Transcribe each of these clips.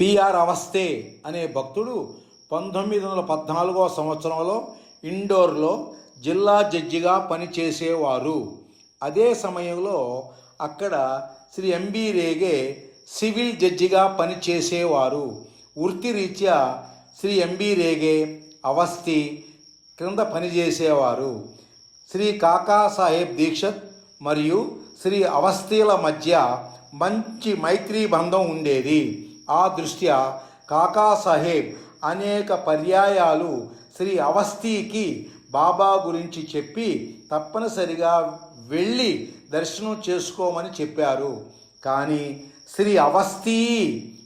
PR అవస్థే అనే భక్తుడు పంతొమ్మిది వందల పద్నాలుగో సంవత్సరంలో ఇండోర్లో జిల్లా జడ్జిగా పనిచేసేవారు. అదే సమయంలో అక్కడ శ్రీ ఎంబి రేగే సివిల్ జడ్జిగా పనిచేసేవారు. వృత్తిరీత్యా శ్రీ ఎంబి రేగే అవస్థి క్రింద పనిచేసేవారు. శ్రీ కాకా సాహెబ్ దీక్షత్ మరియు శ్రీ అవస్థీల మధ్య మంచి మైత్రీ బంధం ఉండేది. ఆ దృష్ట్యా కాకా సాహెబ్ అనేక పర్యాయాలు శ్రీ అవస్థీకి బాబా గురించి చెప్పి తప్పనిసరిగా వెళ్ళి దర్శనం చేసుకోమని చెప్పారు. కానీ శ్రీ అవస్థీ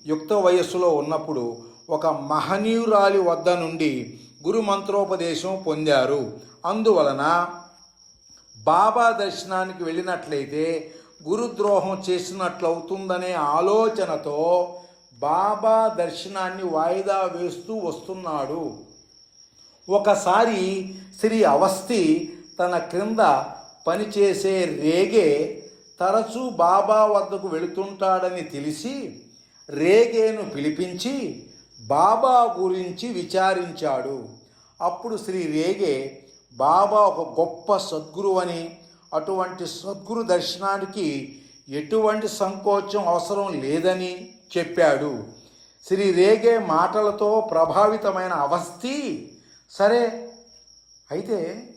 యుక్త వయస్సులో ఉన్నప్పుడు ఒక మహనీయురాలి వద్ద నుండి గురు మంత్రోపదేశం పొందారు. అందువలన బాబా దర్శనానికి వెళ్ళినట్లయితే గురుద్రోహం చేసినట్లవుతుందనే ఆలోచనతో బాబా దర్శనాన్ని వాయిదా వేస్తూ వస్తున్నాడు. ఒకసారి శ్రీ అవస్థి తన క్రింద పనిచేసే రేగే తరచూ బాబా వద్దకు వెళుతుంటాడని తెలిసి రేగేను పిలిపించి బాబా గురించి విచారించాడు. అప్పుడు శ్రీ రేగే బాబా ఒక గొప్ప సద్గురు అని అటువంటి సద్గురు దర్శనానికి ఎటువంటి సంకోచం అవసరం లేదని చెప్పాడు. శ్రీ రేగే మాటలతో ప్రభావితమైన అవస్థి. సరే అయితే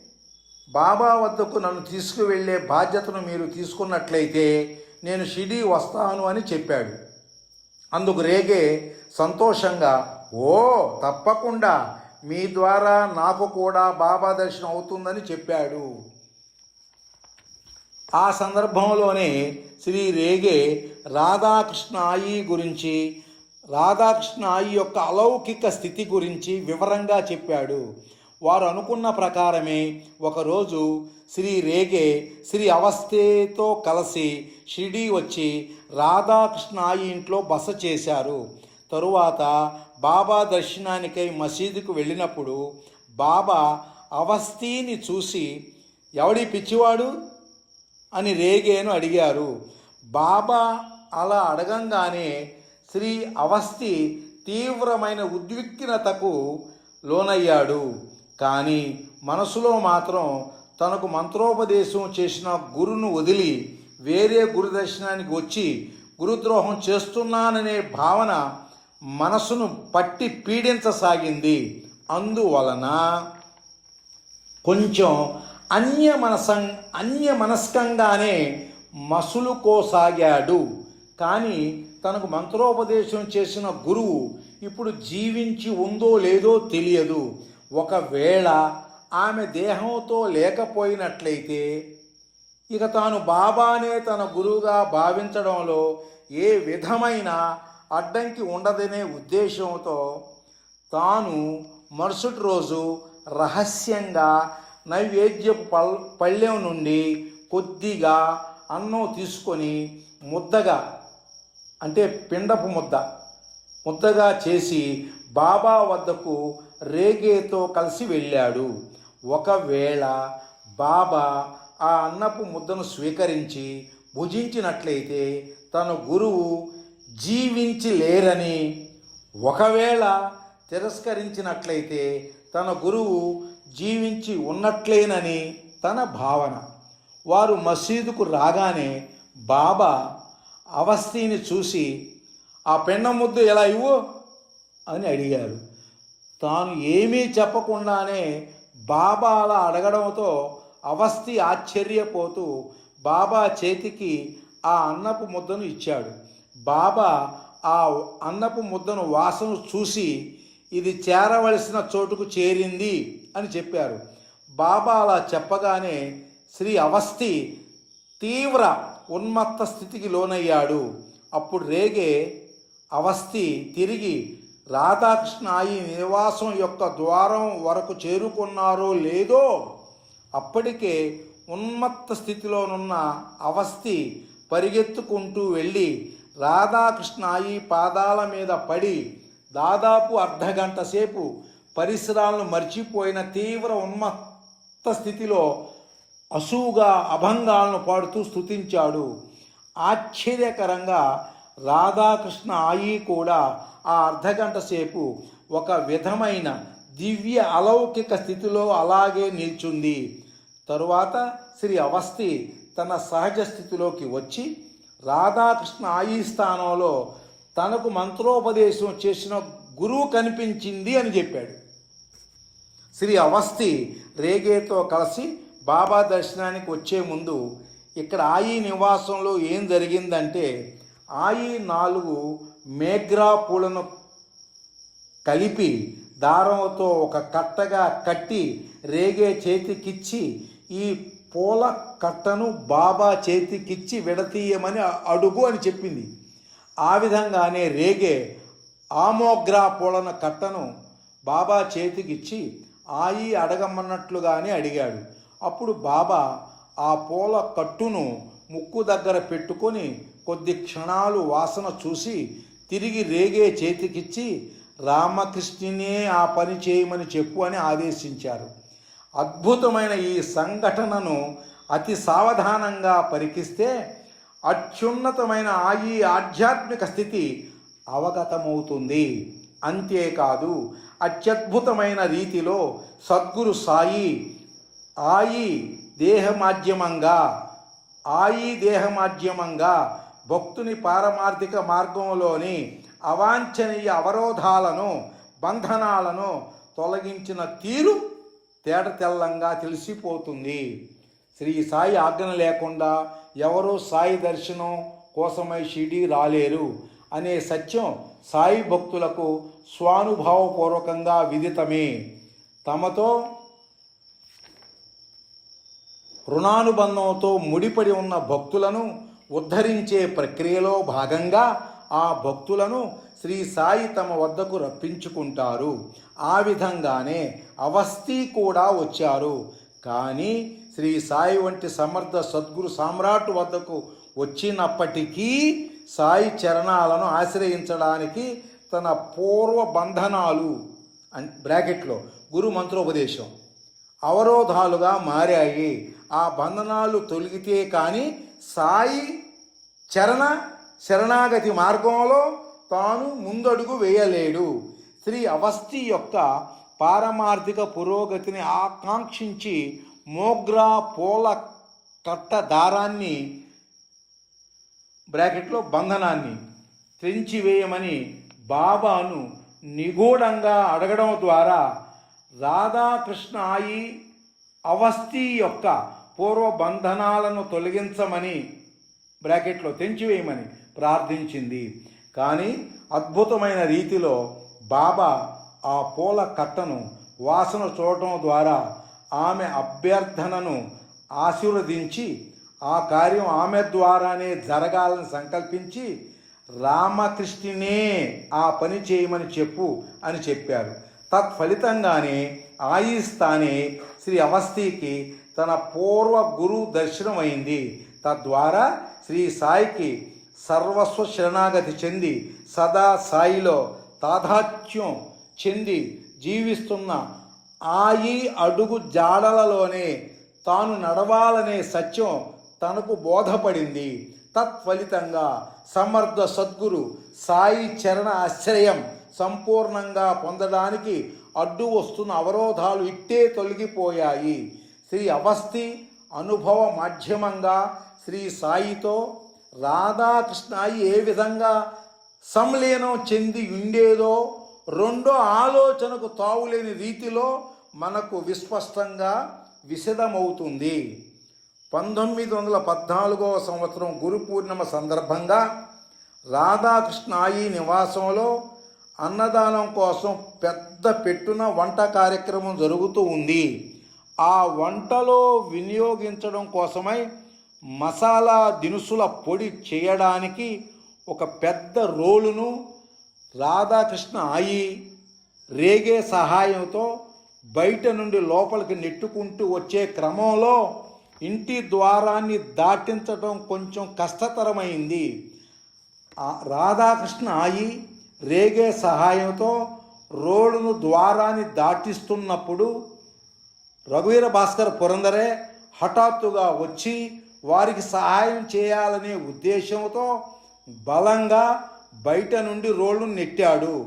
బాబా వద్దకు నన్ను తీసుకువెళ్ళే బాధ్యతను మీరు తీసుకున్నట్లయితే నేను షిడీ వస్తాను అని చెప్పాడు. అందుకు రేగే సంతోషంగా ఓ తప్పకుండా. మీ ద్వారా నాకు కూడా బాబా దర్శనం అవుతుందని చెప్పాడు. ఆ సందర్భంలోనే శ్రీ రేగే రాధాకృష్ణ ఆయి గురించి రాధాకృష్ణ ఆయి యొక్క అలౌకిక స్థితి గురించి వివరంగా చెప్పాడు. వారు అనుకున్న ప్రకారమే ఒకరోజు శ్రీ రేగే శ్రీ అవస్థేతో కలిసి షిరిడి వచ్చి రాధాకృష్ణ ఆయి ఇంట్లో బస చేశారు. తరువాత బాబా దర్శనానికై మసీదుకు వెళ్ళినప్పుడు బాబా అవస్థీని చూసి ఎవడి పిచ్చివాడు? అని రేగేను అడిగారు. బాబా అలా అడగంగానే శ్రీ అవస్థి తీవ్రమైన ఉద్విగ్నతకు లోనయ్యాడు. కానీ మనసులో మాత్రం తనకు మంత్రోపదేశం చేసిన గురును వదిలి వేరే గురుదర్శనానికి వచ్చి గురుద్రోహం చేస్తున్నాననే భావన మనసును పట్టి పీడించసాగింది. అందువలన కొంచెం అన్య అన్యమనస్కంగానే అన్య మనస్కంగానే మసులుకోసాగాడు. కానీ తనకు మంత్రోపదేశం చేసిన గురువు ఇప్పుడు జీవించి ఉందో లేదో తెలియదు. ఒకవేళ ఆమె దేహంతో లేకపోయినట్లయితే ఇక తాను బాబానే తన గురువుగా భావించడంలో ఏ విధమైన అడ్డంకి ఉండదనే ఉద్దేశంతో తాను మరుసటి రోజు రహస్యంగా నైవేద్యపు పల్ పళ్ళెం నుండి కొద్దిగా అన్నం తీసుకొని ముద్దగా అంటే పిండపు ముద్ద. ముద్దగా చేసి బాబా వద్దకు రేగేతో కలిసి వెళ్ళాడు. ఒకవేళ బాబా ఆ అన్నపు ముద్దను స్వీకరించి భుజించినట్లయితే తన గురువు జీవించి లేరని ఒకవేళ తిరస్కరించినట్లయితే తన గురువు జీవించి ఉన్నట్లేనని తన భావన. వారు మసీదుకు రాగానే బాబా అవస్థిని చూసి ఆ పెన్న ముద్దు ఎలా ఇవ్వు? అని అడిగారు. తాను ఏమీ చెప్పకుండానే బాబా అలా అడగడంతో అవస్థి ఆశ్చర్యపోతూ బాబా చేతికి ఆ అన్నపు ముద్దను ఇచ్చాడు. బాబా ఆ అన్నపు ముద్దను వాసన చూసి ఇది చేరవలసిన చోటుకు చేరింది అని చెప్పారు. బాబా అలా చెప్పగానే శ్రీ అవస్థి తీవ్ర ఉన్మత్త స్థితికి లోనయ్యాడు. అప్పుడు రేగే అవస్థి తిరిగి రాధాకృష్ణ ఈ నివాసం యొక్క ద్వారం వరకు చేరుకున్నారో లేదో అప్పటికే ఉన్మత్త స్థితిలోనున్న అవస్థి పరిగెత్తుకుంటూ వెళ్ళి రాధాకృష్ణ ఈ పాదాల మీద పడి దాదాపు అర్ధగంట సేపు పరిసరాలను మర్చిపోయిన తీవ్ర ఉన్మత్త స్థితిలో అసూగా అభంగాలను పాడుతూ స్తుతించాడు. ఆశ్చర్యకరంగా రాధాకృష్ణ ఆయి కూడా ఆ అర్ధగంట సేపు ఒక విధమైన దివ్య అలౌకిక స్థితిలో అలాగే నిల్చుంది. తరువాత శ్రీ అవస్థి తన సహజ స్థితిలోకి వచ్చి రాధాకృష్ణ ఆయి స్థానంలో తనకు మంత్రోపదేశం చేసిన గురువు కనిపించింది అని చెప్పాడు. శ్రీ అవస్థి రేగేతో కలిసి బాబా దర్శనానికి వచ్చే ముందు ఇక్కడ ఆయి నివాసంలో ఏం జరిగిందంటే ఆయి నాలుగు మేఘ్రా పూలను కలిపి దారంతో ఒక కట్టగా కట్టి రేగే చేతికిచ్చి ఈ పూల కట్టను బాబా చేతికిచ్చి విడతీయమని అడుగు అని చెప్పింది. ఆ విధంగానే రేగే ఆమోగ్రా పూలన కట్టను బాబా చేతికిచ్చి ఆయి అడగమన్నట్లుగానే అడిగాడు. అప్పుడు బాబా ఆ పూల కట్టును ముక్కు దగ్గర పెట్టుకొని కొద్ది క్షణాలు వాసన చూసి తిరిగి రేగే చేతికిచ్చి రామకృష్ణునే ఆ పని చేయమని చెప్పు అని ఆదేశించారు. అద్భుతమైన ఈ సంఘటనను అతి సావధానంగా పరికిస్తే అత్యున్నతమైన ఆ ఈ ఆధ్యాత్మిక స్థితి అవగతమవుతుంది. అంతేకాదు అత్యద్భుతమైన రీతిలో సద్గురు సాయి ఆయి దేహమాధ్యమంగా ఆయి దేహమాధ్యమంగా భక్తుని పారమార్థిక మార్గంలోని అవాంఛనీయ అవరోధాలను బంధనాలను తొలగించిన తీరు తేట తెల్లంగా తెలిసిపోతుంది. శ్రీ సాయి ఆజ్ఞ లేకుండా ఎవరూ సాయి దర్శనం కోసమై షిడి రాలేరు అనే సత్యం సాయి భక్తులకు స్వానుభావపూర్వకంగా విదితమే. తమతో రుణానుబంధంతో ముడిపడి ఉన్న భక్తులను ఉద్ధరించే ప్రక్రియలో భాగంగా ఆ భక్తులను శ్రీ సాయి తమ వద్దకు రప్పించుకుంటారు. ఆ విధంగానే అవస్థి కూడా వచ్చారు. కానీ శ్రీ సాయి వంటి సమర్థ సద్గురు సామ్రాట్ వద్దకు వచ్చినప్పటికీ సాయి చరణాలను ఆశ్రయించడానికి తన పూర్వ బంధనాలు బ్రాకెట్లో గురు మంత్రోపదేశం అవరోధాలుగా మారాయి. ఆ బంధనాలు తొలగితే కానీ సాయి చరణ శరణాగతి మార్గంలో తాను ముందడుగు వేయలేడు. శ్రీ అవస్థి యొక్క పారమార్థిక పురోగతిని ఆకాంక్షించి మోగ్రా పూల కట్ట దారాన్ని బ్రాకెట్లో బంధనాన్ని తెంచివేయమని బాబాను నిగూఢంగా అడగడం ద్వారా రాధాకృష్ణ ఆయి అవస్థి యొక్క పూర్వ బంధనాలను తొలగించమని బ్రాకెట్లో తెంచివేయమని ప్రార్థించింది. కానీ అద్భుతమైన రీతిలో బాబా ఆ పూల కట్టను వాసన చూడటం ద్వారా ఆమె అభ్యర్థనను ఆశీర్వదించి ఆ కార్యం ఆమె ద్వారానే జరగాలని సంకల్పించి రామకృష్ణునే ఆ పని చేయమని చెప్పు అని చెప్పారు. తత్ఫలితంగానే ఆయిస్తానే శ్రీ అవస్థికి తన పూర్వ గురు దర్శనం అయింది తద్వారా శ్రీ సాయికి సర్వస్వ శరణాగతి చెంది సదా సాయిలో తాదాత్యం చెంది జీవిస్తున్న ఆయి అడుగు జాడలలోనే తాను నడవాలనే సత్యం తనకు బోధపడింది. తత్ఫలితంగా సమర్థ సద్గురు సాయి చరణ ఆశ్రయం సంపూర్ణంగా పొందడానికి అడ్డు వస్తున్న అవరోధాలు ఇట్టే తొలగిపోయాయి. శ్రీ అవస్థి అనుభవ మాధ్యమంగా శ్రీ సాయితో రాధాకృష్ణాయి ఏ విధంగా సంలీనం చెంది ఉండేదో రెండో ఆలోచనకు తావులేని రీతిలో మనకు విస్పష్టంగా విశదమవుతుంది. పంతొమ్మిది వందల పద్నాలుగవ సంవత్సరం గురు పూర్ణిమ సందర్భంగా రాధాకృష్ణాయి నివాసంలో అన్నదానం కోసం పెద్ద పెట్టున వంట కార్యక్రమం జరుగుతూ ఉంది. ఆ వంటలో వినియోగించడం కోసమై మసాలా దినుసుల పొడి చేయడానికి ఒక పెద్ద రోలును రాధాకృష్ణ ఆయి రేగే సహాయంతో బయట నుండి లోపలికి నెట్టుకుంటూ వచ్చే క్రమంలో ఇంటి ద్వారాన్ని దాటించడం కొంచెం కష్టతరమైంది. రాధాకృష్ణ ఆయి రేగే సహాయంతో రోడ్డును ద్వారాన్ని దాటిస్తున్నప్పుడు రఘువీర భాస్కర్ పురందరే హఠాత్తుగా వచ్చి వారికి సహాయం చేయాలనే ఉద్దేశంతో బలంగా బయట నుండి రోలు నెట్టాడు.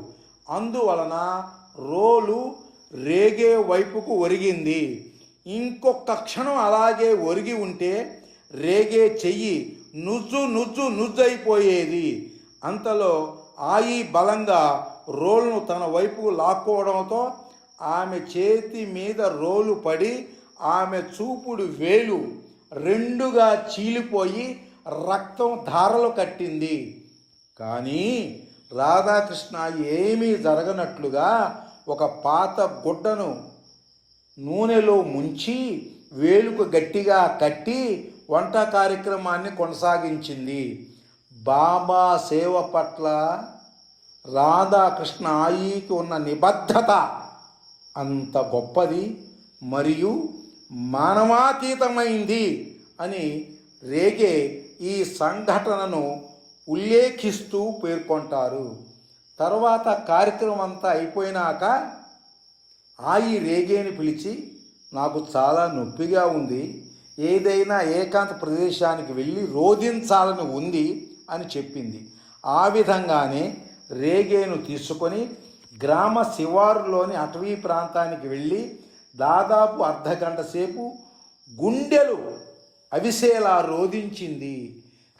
అందువలన రోలు రేగే వైపుకు ఒరిగింది. ఇంకొక క్షణం అలాగే ఒరిగి ఉంటే రేగే చెయ్యి నుజ్జు నుజ్జు నుజ్జు అయిపోయేది. అంతలో ఆయి బలంగా రోల్ను తన వైపుకు లాక్కోవడంతో ఆమె చేతి మీద రోలు పడి ఆమె చూపుడు వేలు రెండుగా చీలిపోయి రక్తం ధారలు కట్టింది. కానీ రాధాకృష్ణ ఏమీ జరగనట్లుగా ఒక పాత గుడ్డను నూనెలో ముంచి వేలుకు గట్టిగా కట్టి వంట కార్యక్రమాన్ని కొనసాగించింది. బాబా సేవ పట్ల రాధాకృష్ణ ఆయికి ఉన్న నిబద్ధత అంత గొప్పది మరియు మానవాతీతమైంది అని రేగే ఈ సంఘటనను ఉల్లేఖిస్తూ పేర్కొంటారు. తర్వాత కార్యక్రమం అంతా అయిపోయినాక ఆయి రేగేని పిలిచి నాకు చాలా నొప్పిగా ఉంది. ఏదైనా ఏకాంత ప్రదేశానికి వెళ్ళి రోధించాలని ఉంది. అని చెప్పింది. ఆ విధంగానే రేగేను తీసుకొని గ్రామ శివారులోని అటవీ ప్రాంతానికి వెళ్ళి దాదాపు అర్ధగంట సేపు గుండెలు అవిసేలా రోధించింది.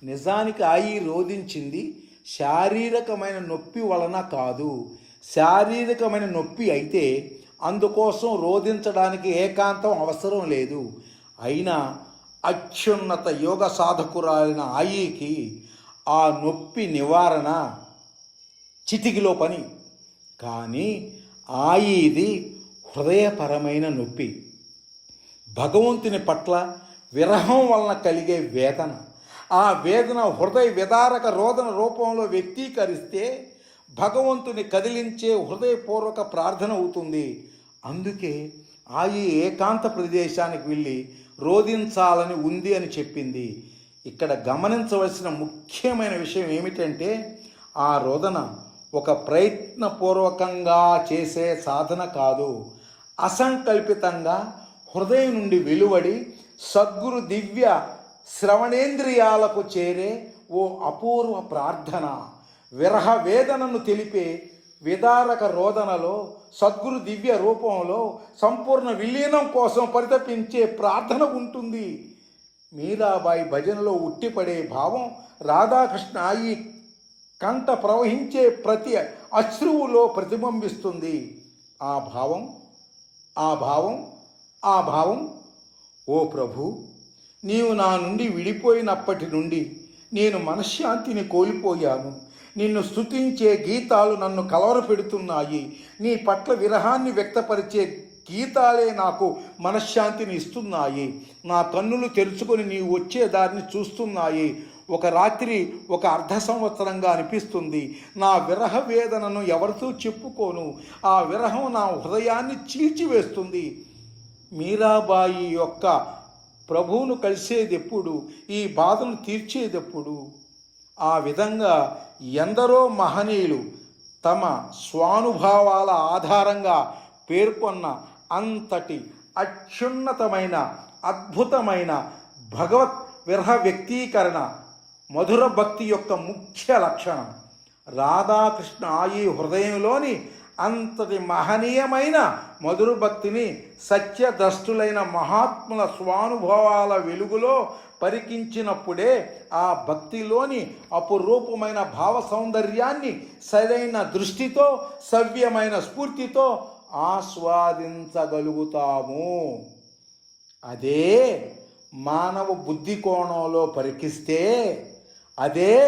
నిజానికి ఆయి రోధించింది శారీరకమైన నొప్పి వలన కాదు. శారీరకమైన నొప్పి అయితే అందుకోసం రోధించడానికి ఏకాంతం అవసరం లేదు. అయినా అత్యున్నత యోగ సాధకురాలిన ఆయికి ఆ నొప్పి నివారణ చితికిలో పని. కానీ ఆయిది హృదయపరమైన నొప్పి. భగవంతుని పట్ల విరహం వలన కలిగే వేదన. ఆ వేదన హృదయ విదారక రోదన రూపంలో వ్యక్తీకరిస్తే భగవంతుని కదిలించే హృదయపూర్వక ప్రార్థన అవుతుంది. అందుకే ఆ ఏకాంత ప్రదేశానికి వెళ్ళి రోధించాలని ఉంది అని చెప్పింది. ఇక్కడ గమనించవలసిన ముఖ్యమైన విషయం ఏమిటంటే ఆ రోదన ఒక ప్రయత్నపూర్వకంగా చేసే సాధన కాదు. అసంకల్పితంగా హృదయం నుండి వెలువడి సద్గురు దివ్య శ్రవణేంద్రియాలకు చేరే ఓ అపూర్వ ప్రార్థన. విరహ వేదనను తెలిపే విదారక రోదనలో సద్గురు దివ్య రూపంలో సంపూర్ణ విలీనం కోసం పరితపించే ప్రార్థన ఉంటుంది. మీరాబాయి భజనలో ఉట్టిపడే భావం రాధాకృష్ణ ఈ కంట ప్రవహించే ప్రతి అశ్రువులో ప్రతిబింబిస్తుంది. ఆ భావం ఆ భావం ఆ భావం. ఓ ప్రభు నీవు నా నుండి విడిపోయినప్పటి నుండి నేను మనశ్శాంతిని కోల్పోయాను. నిన్ను స్తుతించే గీతాలు నన్ను కలవరపెడుతున్నాయి. నీ పట్ల విరహాన్ని వ్యక్తపరిచే గీతాలే నాకు మనశ్శాంతిని ఇస్తున్నాయి. నా కన్నులు తెరుచుకొని నీవు వచ్చే దారిని చూస్తున్నాయి. ఒక రాత్రి ఒక అర్ధ సంవత్సరంగా అనిపిస్తుంది. నా విరహ వేదనను ఎవరితో చెప్పుకోను? ఆ విరహం నా హృదయాన్ని చీల్చివేస్తుంది. మీరాబాయి యొక్క ప్రభువును కలిసేదెప్పుడు? ఈ బాధను తీర్చేదెప్పుడు? ఆ విధంగా ఎందరో మహనీయులు తమ స్వానుభావాల ఆధారంగా పేర్కొన్న అంతటి అత్యున్నతమైన అద్భుతమైన భగవత్ విరహ వ్యక్తీకరణ మధుర భక్తి యొక్క ముఖ్య లక్షణం. రాధాకృష్ణ ఈ హృదయంలోని అంతటి మహనీయమైన మధుర భక్తిని సత్యద్రష్టులైన మహాత్ముల స్వానుభవాల వెలుగులో పరికించినప్పుడే ఆ భక్తిలోని అపురూపమైన భావ సౌందర్యాన్ని సరైన దృష్టితో సవ్యమైన స్ఫూర్తితో ఆస్వాదించగలుగుతాము. అదే మానవ బుద్ధి కోణంలో పరికిస్తే అదే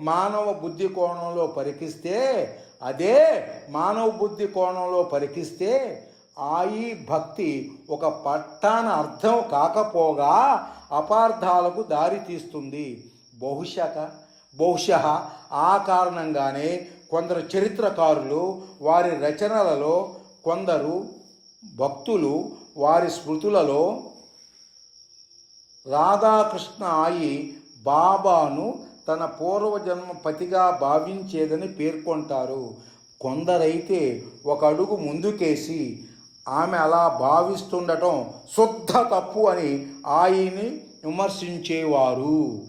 మానవ బుద్ధి కోణంలో పరికిస్తే అదే మానవ బుద్ధి కోణంలో పరికిస్తే ఆయి భక్తి ఒక పట్టాన అర్థం కాకపోగా అపార్థాలకు దారి తీస్తుంది. బహుశక బహుశా ఆ కారణంగానే కొందరు చరిత్రకారులు వారి రచనలలో కొందరు భక్తులు వారి స్మృతులలో రాధాకృష్ణ ఆయి బాబాను తన పూర్వజన్మ పతిగా భావించేదని పేర్కొంటారు. కొందరైతే ఒక అడుగు ముందుకేసి ఆమె అలా భావిస్తుండటం శుద్ధ తప్పు అని ఆయన్ని విమర్శించేవారు.